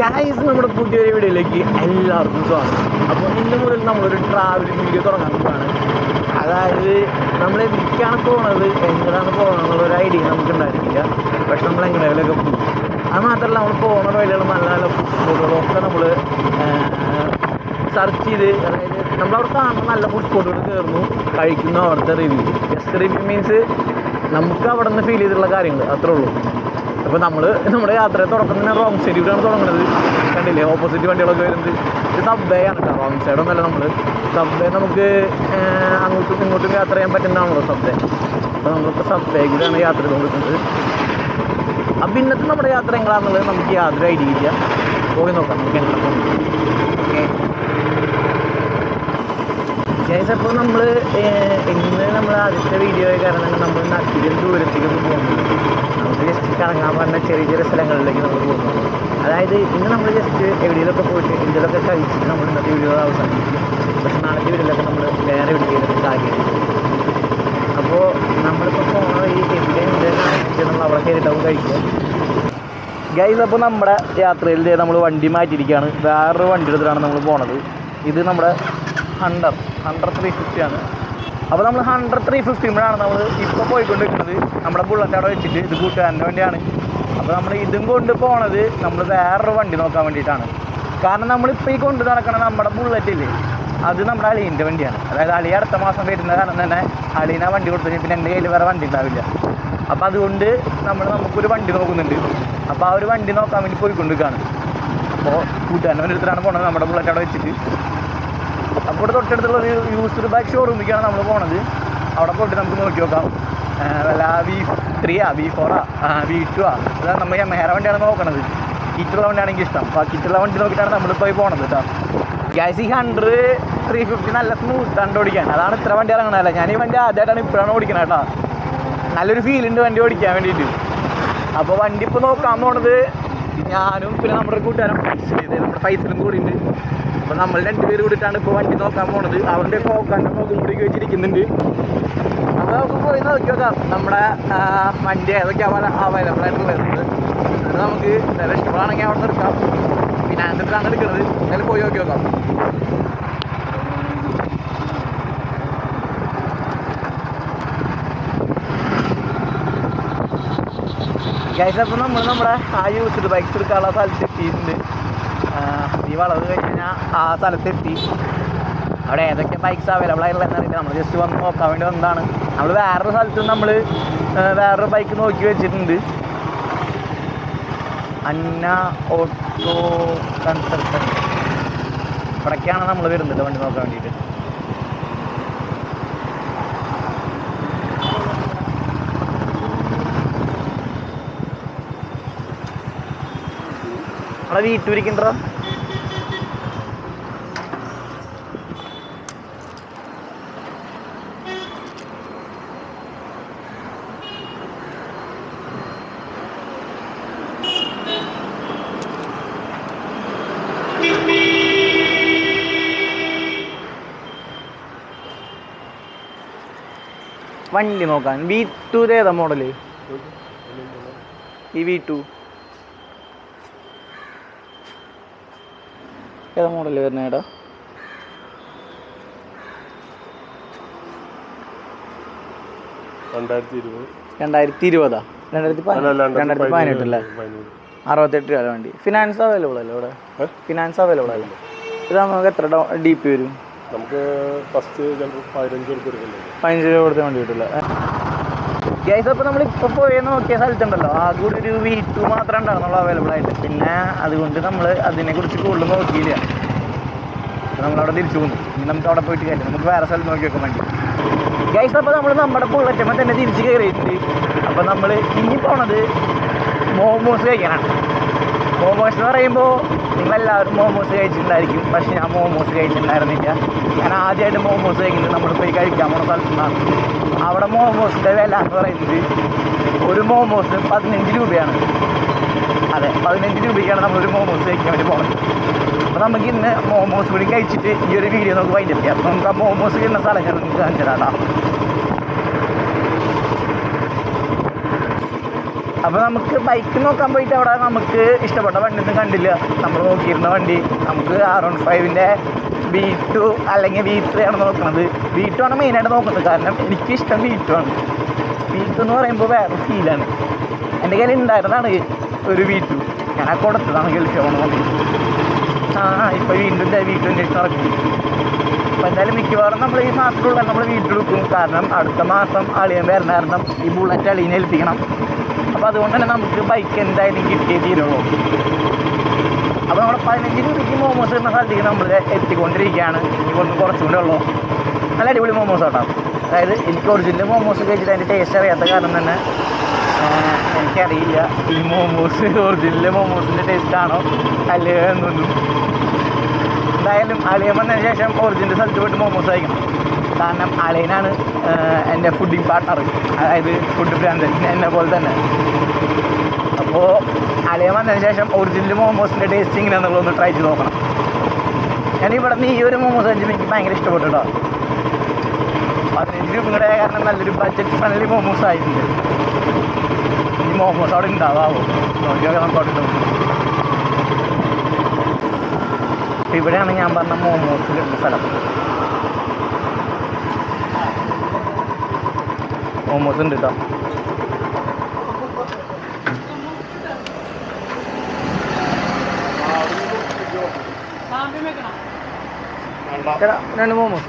Guys നമ്മുടെ പുതിയൊരു വീഡിയോയിലേക്ക് എല്ലാവർക്കും സ്വാഗതം. അപ്പോൾ ഇന്ന് മുതൽ നമ്മളൊരു ട്രാവലിംഗ് വീഡിയോ തുടങ്ങാൻ അതായത് നമ്മൾ എവിടേക്കാണ് പോണത് എങ്ങനെയാണ് പോകണമെന്നുള്ള എന്നുള്ളൊരു ഐഡിയ നമുക്ക് ഉണ്ടായിരുന്നില്ല പക്ഷെ നമ്മൾ എങ്ങനെയൊക്കെ പോകും അത് മാത്രമല്ല നമ്മൾ പോകുന്ന വഴികൾ നല്ല നല്ല ഫുഡ് ഒക്കെ നമ്മൾ സെർച്ച് ചെയ്ത് അതായത് നമ്മളവിടെ കാണുന്ന നല്ല ഫുഡ് സ്പോട്ടുകൾ കയറുന്നു കഴിക്കുന്നു അവിടുത്തെ റിവ്യൂ ജസ്റ്റ് റിവ്യൂ മീൻസ് നമുക്ക് അവിടെ നിന്ന് ഫീൽ ചെയ്തിട്ടുള്ള കാര്യങ്ങൾ അത്രേ ഉള്ളൂ. അപ്പോൾ നമ്മൾ നമ്മുടെ യാത്ര തുടക്കം റോങ് സൈഡിലാണ് തുടങ്ങുന്നത് കണ്ടില്ലേ? ഓപ്പോസിറ്റ് വണ്ടികളൊക്കെ വരുന്നത്. ഇത് സബ്വേ ആണ് കേട്ടോ. റോങ് സൈഡ് ഒന്നല്ല നമ്മൾ സബ്വേ നമുക്ക് അങ്ങോട്ടും ഇങ്ങോട്ടും യാത്ര ചെയ്യാൻ പറ്റുന്നതാണല്ലോ സബ്വേ അപ്പോൾ നമ്മളിപ്പോൾ സബ്വേയിലാണ് യാത്ര ചെയ്തുകൊണ്ടിരിക്കുന്നത്. അപ്പം ഇന്നത്തെ നമ്മുടെ യാത്ര എങ്ങനെയാണെന്നുള്ളത് നമുക്ക് യാതൊരു ഐഡിയ ഇല്ല. പോയി നോക്കാം. നമുക്ക് എങ്ങനെ ഓക്കെ. ഗൈസ് അപ്പോൾ നമ്മൾ ഇന്ന് നമ്മൾ ആദ്യത്തെ വീഡിയോ കാരണം നമ്മൾ നട്ടിലും ദൂരത്തിലും പോകുന്നു നമുക്ക് ജസ്റ്റ് കറങ്ങാൻ പറഞ്ഞ ചെറിയ ചെറിയ സ്ഥലങ്ങളിലേക്ക് നമ്മൾ പോകുന്നു. അതായത് ഇന്ന് നമ്മൾ ജസ്റ്റ് എവിടെയെങ്കിലൊക്കെ പോയിട്ട് എന്തെങ്കിലുമൊക്കെ കഴിച്ചിട്ട് നമ്മൾ ഇന്നത്തെ വീഡിയോ അവസാനിപ്പിക്കും. പക്ഷെ നാളത്തെ വീഡിയോയിലൊക്കെ നമ്മൾ വേറെ എവിടെയെങ്കിലും കാര്യമായിട്ട് അപ്പോൾ നമ്മളിപ്പോൾ പോണ വഴി എവിടെ ഉണ്ട് നമ്മൾ അവിടെ കയറിയിട്ടാവും കഴിക്കുക. ഗൈസ് അപ്പോൾ നമ്മുടെ യാത്രയിൽ നമ്മൾ വണ്ടി മാറ്റിയിരിക്കുകയാണ്. വേറൊരു വണ്ടി എടുത്തിട്ടാണ് നമ്മൾ പോണത്. ഇത് നമ്മുടെ ഹണ്ടർ ഹണ്ടർ ത്രീ ഫിഫ്റ്റി ആണ്. അപ്പോൾ നമ്മൾ ഹൺഡ്രഡ് ത്രീ ഫിഫ്റ്റിമ്പോഴാണ് നമ്മൾ ഇപ്പോൾ പോയിക്കൊണ്ടിരിക്കുന്നത്. നമ്മുടെ ബുള്ളറ്റ് അവിടെ വെച്ചിട്ട് ഇത് കൂട്ടുകാരന്റെ വണ്ടിയാണ്. അപ്പോൾ നമ്മൾ ഇതും കൊണ്ട് പോണത് നമ്മൾ വേറൊരു വണ്ടി നോക്കാൻ വേണ്ടിയിട്ടാണ്. കാരണം നമ്മളിപ്പോൾ ഈ കൊണ്ട് നടക്കണ നമ്മുടെ ബുള്ളറ്റ് ഇല്ലേ അത് നമ്മുടെ അളിയന്റെ വണ്ടിയാണ്. അതായത് അളി അടുത്ത മാസം വരുന്ന കാരണം തന്നെ അളീനെ വണ്ടി കൊടുത്തു പിന്നെ എന്റെ കയ്യിൽ വേറെ വണ്ടി ഉണ്ടാവില്ല. അപ്പോൾ അതുകൊണ്ട് നമ്മൾ നമുക്കൊരു വണ്ടി നോക്കുന്നുണ്ട്. അപ്പോൾ ആ ഒരു വണ്ടി നോക്കാൻ വേണ്ടി പോയിക്കൊണ്ടിരിക്കുകയാണ്. അപ്പോൾ കൂട്ടുകാരന്റെ എടുത്തിട്ടാണ് പോണത് നമ്മുടെ ബുള്ളറ്റ് അവിടെ വെച്ചിട്ട്. ഇവിടെ തൊട്ടടുത്തുള്ള ഒരു യൂസ്ഡ് ബൈക്ക് ഷോറൂമിലേക്കാണ് നമ്മൾ പോണത്. അവിടെ പോയിട്ട് നമുക്ക് നോക്കി നോക്കാം. അല്ല വി ത്രീയാ വി ഫോറാ വി ടു ആ അതാണ് നമ്മൾ മേറെ വണ്ടിയാണ് നോക്കണത്. കിറ്റുള്ള വണ്ടിയാണെങ്കിൽ ഇഷ്ടം. അപ്പോൾ കിറ്റുള്ള വണ്ടി നോക്കിയിട്ടാണ് പോയി പോണത് കേട്ടോ ഗ്യാസ് ഈ ഹൺഡ്രഡ് ത്രീ ഫിഫ്റ്റി നല്ല സ്മൂത്ത് ആണ് ഓടിക്കാൻ. അതാണ് ഇത്ര വണ്ടി ഇറങ്ങണല്ല ഞാൻ ഈ വണ്ടി ആദ്യമായിട്ടാണ് ഇപ്പോഴാണ് ഓടിക്കണത് കേട്ടോ നല്ലൊരു ഫീൽ ഉണ്ട് വണ്ടി ഓടിക്കാൻ വേണ്ടിയിട്ട് അപ്പോൾ വണ്ടി ഇപ്പോൾ നോക്കാൻ പോണത് ഞാനും പിന്നെ നമ്മുടെ കൂട്ടുകാരും നമ്മുടെ ഫൈസലും കൂടി ഉണ്ട് അപ്പോൾ നമ്മൾ രണ്ടുപേർ കൂടിയിട്ടാണ് ഇപ്പോൾ വണ്ടി നോക്കാൻ പോണത്. അവന്റെ നോക്കാൻ മുഖം കൂടി വെച്ചിരിക്കുന്നുണ്ട്. അപ്പോൾ നമുക്ക് പോയി നോക്കി നോക്കാം. നമ്മുടെ വണ്ടി ഏതൊക്കെയാണ് അവൈലബിൾ ആയിട്ടുള്ളത്. അത് നമുക്ക് ചില ഇഷ്ടമാണെങ്കിൽ അവിടെ നിർത്താം പിന്നെ അങ്ങനെ എടുക്കുന്നത്. അങ്ങനെ പോയി നോക്കി നോക്കാം. ഗൈസ് അപ്പം നമ്മൾ നമ്മുടെ ആ യൂസ്ഡ് ബൈക്സ് എടുക്കാനുള്ള സ്ഥലത്ത് എത്തിയിട്ടുണ്ട്. ഈ വളവ് കഴിഞ്ഞ് കഴിഞ്ഞാൽ ആ സ്ഥലത്ത് എത്തി അവിടെ ഏതൊക്കെ ബൈക്ക്സ് അവൈലബിൾ ആയിട്ടുള്ള അറിയില്ല നമ്മൾ ജസ്റ്റ് വന്ന് നോക്കാൻ വേണ്ടി വന്നതാണ്. നമ്മൾ വേറൊരു സ്ഥലത്ത് നമ്മൾ വേറൊരു ബൈക്ക് നോക്കി വെച്ചിട്ടുണ്ട്. അന്ന ഓട്ടോ കൺസൾട്ടൻ ഇവിടേക്കാണ് നമ്മൾ വരുന്നത് വണ്ടി നോക്കാൻ വേണ്ടിയിട്ട്. അവിടെ വീട്ടൂരിക്കണ്ടോ വണ്ടി നോക്കാൻ വി ടു ഏതാ മോഡൽ ഈ വി ടു ഏതാ മോഡൽ വരുന്ന ഏടാ രണ്ടായിരത്തി ഇരുപത് രണ്ടായിരത്തി അല്ല, രണ്ടായിരത്തി പതിനെട്ടല്ലേ അറുപത്തെട്ട് രൂപ വണ്ടി? ഫിനാൻസ് അവൈലബിൾ അല്ലേ ഇവിടെ? ഫിനാൻസ് അവൈലബിൾ അല്ലേ? ഇത് നമുക്ക് എത്ര ഡി പി വരും? നമുക്ക് ഫസ്റ്റ് ചിലപ്പോൾ പതിനഞ്ച് കൊടുത്ത് എടുക്കണ്ടേ പതിനഞ്ച് രൂപ കൊടുത്ത വണ്ടി അപ്പോൾ നമ്മൾ ഇപ്പോൾ പോയി നോക്കിയ സ്ഥലത്തുണ്ടല്ലോ. ആ കൂടി ഒരു വി ടു മാത്രമേ ഉണ്ടാകുന്നുള്ളൂ അവൈലബിൾ ആയിട്ട്. പിന്നെ അതുകൊണ്ട് നമ്മൾ അതിനെക്കുറിച്ച് കൂടുതൽ നോക്കിയില്ല. നമ്മളവിടെ തിരിച്ചു പോകുന്നു ഇനി നമുക്ക് അവിടെ പോയിട്ട് കാര്യം നമുക്ക് വേറെ സ്ഥലം നോക്കി വെക്കാൻ വേണ്ടി. ഗൈസ് അപ്പോൾ നമ്മൾ നമ്മുടെ പുള്ളറ്റമ്മ തന്നെ തിരിച്ച് കയറിയിട്ടുണ്ട് അപ്പോൾ നമ്മൾ ഇനി പോണത് മോമോസ് കഴിക്കാനാണ്. മോമോസ് എന്ന് പറയുമ്പോൾ നിങ്ങളെല്ലാവരും മോമോസ് കഴിച്ചിട്ടുണ്ടായിരിക്കും. പക്ഷേ ഞാൻ മോമോസ് കഴിച്ചിട്ടുണ്ടായിരുന്നില്ല. ഞാൻ ആദ്യമായിട്ട് മോമോസ് കഴിക്കുന്നത് നമ്മൾ പോയി കഴിക്കാൻ പോണ സ്ഥലത്തുനിന്നാണ്. അവിടെ മോമോസിന്റെ വില എന്ന് പറയുന്നത് ഒരു മോമോസ് പതിനഞ്ച് രൂപയാണ്. അതെ പതിനഞ്ച് രൂപയ്ക്കാണ് നമ്മളൊരു മോമോസ് കഴിക്കാൻ വേണ്ടി പോകുന്നത് അപ്പോൾ നമുക്ക് ഇന്ന് മോമോസ് കൂടി കഴിച്ചിട്ട് ഈ ഒരു വീഡിയോ നമുക്ക് വൈകിട്ട് അപ്പോൾ നമുക്ക് ആ മോമോസ് കിട്ടുന്ന സ്ഥലം ഞാൻ നിങ്ങൾക്ക് കാണിച്ചു തരാം അപ്പോൾ നമുക്ക് ബൈക്ക് നോക്കാൻ പോയിട്ട് അവിടെ നമുക്ക് ഇഷ്ടപ്പെട്ട വണ്ടി ഒന്നും കണ്ടില്ല. നമ്മൾ നോക്കിയിരുന്ന വണ്ടി. നമുക്ക് ആർ വൺ ഫൈവിന്റെ ബി ടു അല്ലെങ്കിൽ ബി ത്രീ ആണ് നോക്കുന്നത് ബി ടു ആണ് മെയിനായിട്ട് നോക്കുന്നത്. കാരണം എനിക്കിഷ്ടം ബി ടു ആണ്. ബി ടു എന്ന് പറയുമ്പോൾ വേറെ ഫീലാണ് എന്റെ കയ്യിൽ ഉണ്ടായിരുന്നതാണ് ഒരു ബി ടു ഞാൻ ആ കൊടുത്തതാണ് ഗൾഫിൽ പോകണമെന്ന് ആ ഇപ്പോൾ വീണ്ടും ബി ടുവിന്റെ ഇഷ്ടം ഇറക്കി അപ്പോൾ എന്തായാലും മിക്കവാറും നമ്മൾ ഈ മാസത്തിലുള്ള നമ്മൾ വീട്ടിലെടുക്കും കാരണം അടുത്ത മാസം അളിയൻ വരുന്ന കാരണം ഈ ബുള്ളറ്റ് അളിയനെ ഏൽപ്പിക്കണം. അപ്പോൾ അതുകൊണ്ട് തന്നെ നമുക്ക് ബൈക്ക് എന്തായാലും കിട്ടിയേ തീരുള്ളൂ. അപ്പോൾ നമ്മുടെ പതിനഞ്ച് രൂപയ്ക്ക് മോമോസ് എന്ന സ്ഥലത്തേക്ക് നമ്മൾ എത്തിക്കൊണ്ടിരിക്കുകയാണ്. ഇവിടുന്ന് കുറച്ചുകൂടെ ഉള്ളൂ. നല്ല അടിപൊളി മോമോസ് കേട്ടോ അതായത് എനിക്ക് ഒറിജിനൽ മോമോസ് കഴിച്ചിട്ട് അതിന്റെ ടേസ്റ്റ് അറിയാത്ത കാരണം തന്നെ എനിക്കറിയില്ല. ഈ മോമോസ് ഒറിജിനൽ മോമോസിന്റെ ടേസ്റ്റ് ആണോ അല്ലേ എന്നൊന്നും. എന്തായാലും അളിയൻ വന്നതിന് ശേഷം ഒറിജിനൽ സ്ഥലത്ത് പോയിട്ട് മോമോസ് കഴിക്കണം കാരണം അലൈനാണ് എന്റെ ഫുഡിങ് പാർട്ണർ അതായത് ഫുഡ് ഭ്രാന്തൻ എന്നെ പോലെ തന്നെ. അപ്പോൾ അളിയൻ വന്നതിന് ശേഷം ഒറിജിനൽ മോമോസിന്റെ ടേസ്റ്റ് ഇങ്ങനെയാണെന്നുള്ളത് ഒന്ന് ട്രൈ ചെയ്ത് നോക്കണം. ഞാൻ ഇവിടെ നിന്ന് ഈ ഒരു മോമോസ് കഴിച്ചപ്പോൾ എനിക്ക് ഭയങ്കര ഇഷ്ടപ്പെട്ടു കേട്ടോ പതിനഞ്ച് രൂപയുടെ കാരണം നല്ലൊരു ബഡ്ജറ്റ് ഫ്രണ്ട്ലി മോമോസ് ആയിട്ടുണ്ട്. ഈ മോമോസ് അവിടെ ഉണ്ടാവാമോ നോക്കിയൊക്കെ നമുക്ക് അവിടെ ഇവിടെയാണ് ഞാൻ പറഞ്ഞ മോമോസ് കിട്ടുന്ന സ്ഥലം. മോമോസ് ഉണ്ട് കേട്ടോ രണ്ട് മോമോസ്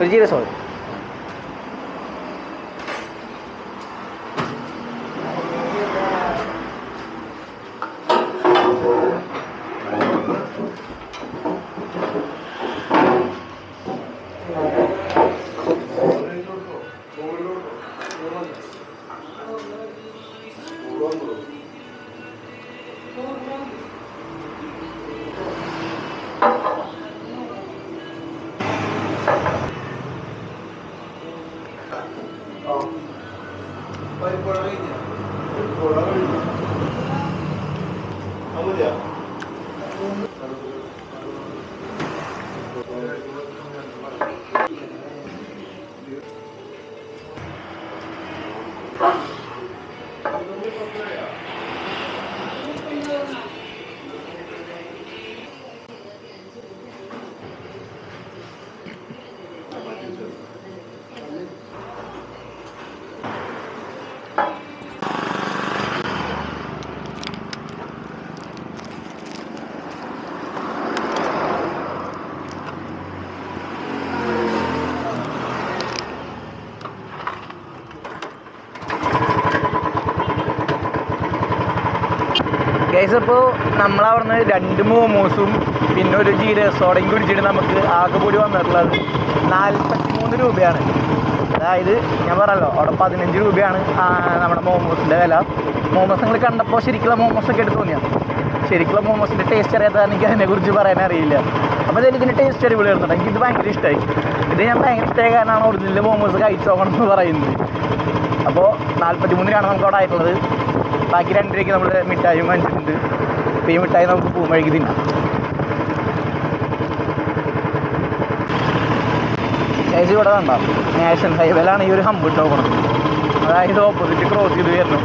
ഒരു ജീരോ സോറി ഗൈസ് അപ്പോൾ നമ്മളവിടുന്ന് രണ്ട് മോമോസും പിന്നെ ഒരു ജീര സോഡയും കുടിച്ചിട്ട് നമുക്ക് ആകെ കൂടി വന്നിട്ടുള്ളത് നാൽപ്പത്തി മൂന്ന് രൂപയാണ്. അതായത് ഞാൻ പറഞ്ഞല്ലോ അവിടെ പതിനഞ്ച് രൂപയാണ് നമ്മുടെ മോമോസിന്റെ വില. മോമോസ് നിങ്ങൾ കണ്ടപ്പോൾ ശരിക്കുള്ള മോമോസ് ഒക്കെ എടുത്ത് തോന്നിയാണ് ശരിക്കുള്ള മോമോസിന്റെ ടേസ്റ്റ് അറിയാത്ത എനിക്ക് അതിനെക്കുറിച്ച് പറയാൻ അറിയില്ല. അപ്പോൾ അതിൽ ഇതിന്റെ ടേസ്റ്റ് അടിപൊളി വരുന്നുണ്ട് എനിക്കിത് ഭയങ്കര ഇഷ്ടമായി ഇത് ഞാൻ ഭയങ്കര ഇഷ്ടമായ കാരണമാണ് ഒറിജിനൽ മോമോസ് കഴിച്ചു എന്ന് പറയുന്നത്. അപ്പോൾ നാൽപ്പത്തി മൂന്നിനാണ് നമുക്ക് അവിടെ ആയിട്ടുള്ളത്. ബാക്കി രണ്ട് രൂപയ്ക്ക് നമ്മൾ മിഠായും വാങ്ങിച്ചിട്ടുണ്ട്. അപ്പോൾ ഈ മിഠായി നമുക്ക് പൂമഴയ്ക്ക് തിന്നാം. ചേച്ചി ഇവിടെ കണ്ട? നാഷണൽ ഹൈവേയിലാണ് ഈ ഒരു ഹമ്പ് ഇട്ടോക്കണം അതായത് ഓപ്പോസിറ്റ് ക്രോസ് ചെയ്ത് വരണം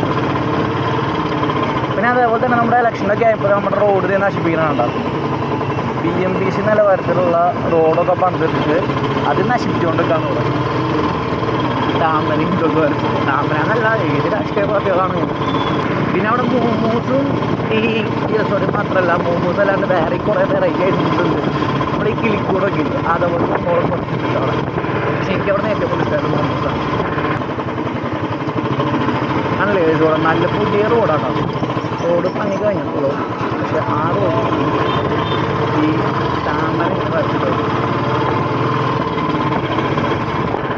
പിന്നെ അതേപോലെ തന്നെ നമ്മുടെ ഇലക്ഷനൊക്കെ ആയപ്പോൾ നമ്മുടെ റോഡ് നശിപ്പിക്കണുണ്ടോ ബി എം ബി സി നിലവാരത്തിലുള്ള റോഡൊക്കെ പണിതിട്ട് അത് നശിപ്പിച്ചുകൊണ്ടിരിക്കുകയാണ് ഇവിടെ. താമര ഇതൊക്കെ വരച്ചു താമരന്നല്ല ഏത് രാഷ്ട്രീയ പാർട്ടികളാണ്? പിന്നെ അവിടെ മോമോസും ഈ സോറി മാത്രമല്ല മോമോസ് അല്ലാണ്ട് വേറെ കുറേ വെറൈറ്റി ഉണ്ട് നമ്മുടെ ഈ കിളിക്കൂടൊക്കെ ഇല്ല? അതേപോലെ മോളെ കുറച്ചിട്ടുണ്ട് അവിടെ. പക്ഷെ എനിക്ക് അവിടെ ഏറ്റവും കൂടുതൽ മോമോസ്. മോമോസാണ് ആണല്ലേ റോഡ് നല്ല പുതിയ റോഡാണ്. റോഡ് പണി കഴിഞ്ഞിട്ടുള്ളൂ. പക്ഷെ ആ റോഡ് ഈ താമര അപ്പൊ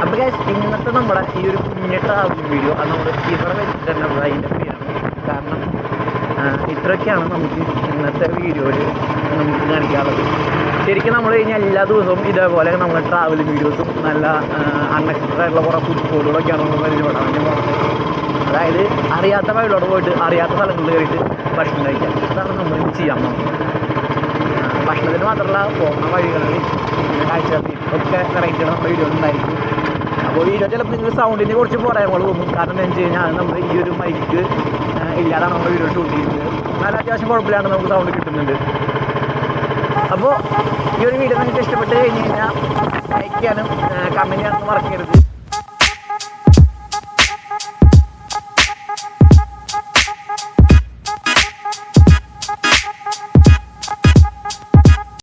അപ്പോൾ ഇന്നത്തെ നമ്മുടെ ഈ ഒരു കുഞ്ഞ് ആ വീഡിയോ അത് നമ്മൾ ഇവിടെ വെച്ചിട്ടുണ്ട് അതിന്റെ ഇത്രയൊക്കെയാണ് നമുക്ക് ഇന്നത്തെ വീഡിയോയിൽ നമുക്ക് കാണിക്കാനുള്ളത്. ശരിക്കും നമ്മൾ കഴിഞ്ഞാൽ എല്ലാ ദിവസവും ഇതേപോലെ നമ്മൾ ട്രാവൽ വീഡിയോസും നല്ല അൺഎക്സ്പെക്റ്റഡ് ആയിട്ടുള്ള കുറേ ഫുഡ് സ്പോട്ടുകളൊക്കെയാണ് നമ്മൾ പരിചയപ്പെടാൻ അതായത് അറിയാത്ത വഴിയിലൂടെ പോയിട്ട് അറിയാത്ത സ്ഥലങ്ങളിൽ കയറിയിട്ട് ഭക്ഷണം കഴിക്കാം അതാണ് നമ്മൾ ചെയ്യാൻ പോകുന്നത് ഭക്ഷണത്തിന് മാത്രമല്ല പോകുന്ന വഴികളിൽ കാഴ്ചകളിൽ ഒക്കെ വെറൈറ്റി നമ്മുടെ വീഡിയോ ഉണ്ടായിരിക്കും. അപ്പോൾ വീഡിയോ ചിലപ്പോൾ നിങ്ങൾ സൗണ്ടിനെ കുറിച്ച് പോരായ്മകൾ തോന്നും. കാരണം എന്താ വെച്ച് കഴിഞ്ഞാൽ നമ്മൾ ഈ ഒരു മൈക്ക് ഇല്ലാതാണ് നമ്മൾ വീഡിയോ ഷൂട്ട് ചെയ്യുന്നത് നല്ല അത്യാവശ്യം കുഴപ്പമില്ലാണ്ട് നമുക്ക് സൗണ്ട് കിട്ടുന്നുണ്ട്. അപ്പോൾ ഈ ഒരു വീഡിയോ നിങ്ങൾക്ക് ഇഷ്ടപ്പെട്ട് കഴിഞ്ഞ് കഴിഞ്ഞാൽ ലൈക്ക് ചെയ്യാനും കമന്റ് ചെയ്യാനൊന്നും മറക്കരുത്.